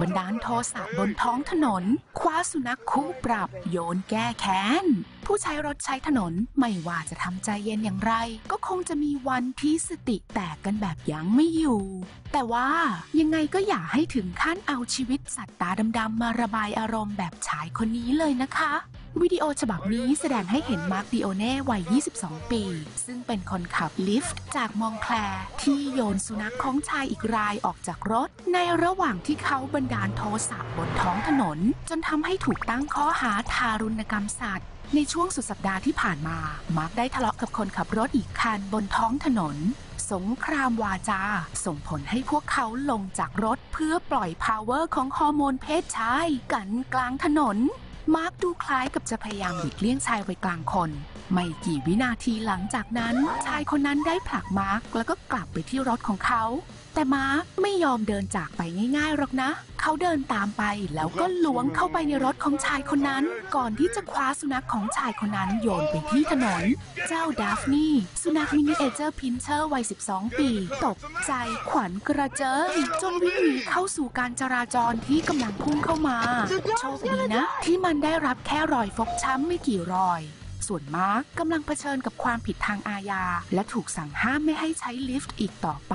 บันดาลโทสะบนท้องถนน คว้าสุนัขคู่ปรับ โยนแก้แค้น ผู้ใช้รถใช้ถนนไม่ว่าจะทำใจเย็นอย่างไร ก็คงจะมีวันที่สติแตกกันแบบยั้งไม่อยู่ แต่ว่ายังไงก็อย่าให้ถึงขั้นเอาชีวิตสัตว์ตาดำๆมาระบายอารมณ์แบบชายคนนี้เลยนะคะ วิดีโอฉบับนี้แสดงให้เห็นมาร์คดิโอเน่วัย 22 ปี ซึ่งเป็นคนขับลิฟต์จากมองแคลร์ที่โยนสุนัขของชายอีกรายออกจากรถ ในระหว่างที่เขาบันดาลโทสะบนท้องถนน จนทำให้ถูกตั้งข้อหาทารุณกรรมสัตว์ในช่วงสุดสัปดาห์ที่ผ่านมา มาร์คได้ทะเลาะกับคนขับรถอีกคันบนท้องถนน สงครามวาจา ส่งผลให้พวกเขาลงจากรถเพื่อปล่อยพาวเวอร์ของฮอร์โมนเพศชาย กันกลางถนน มาร์คดูคล้ายกับจะพยายามหลีกเลี่ยงชายวัยกลางคน ไม่กี่วินาทีหลังจากนั้น ชายคนนั้นได้ผลักมาร์คแล้วก็กลับไปที่รถของเขา แต่มาร์คไม่ยอมเดินจากไปง่ายๆหรอกนะเขาเดินตามไปแล้วก็ล้วงเข้าไปในรถของชายคนนั้น ก่อนที่จะคว้าสุนัขของชายคนนั้นโยนไปที่ถนน เจ้าดาฟนี่ สุนัขมินิเอเจอร์พินเชอร์วัย 12 ปี ตกใจขวัญกระเจิงจนวิ่งหนีเข้าสู่การจราจรที่กำลังพุ่งเข้ามา โชคดีนะ ที่มันได้รับแค่รอยฟกช้ำไม่กี่รอยส่วนมาร์กกำลังเผชิญกับความผิดทางอาญา และถูกสั่งห้ามไม่ให้ใช้ลิฟต์อีกต่อไป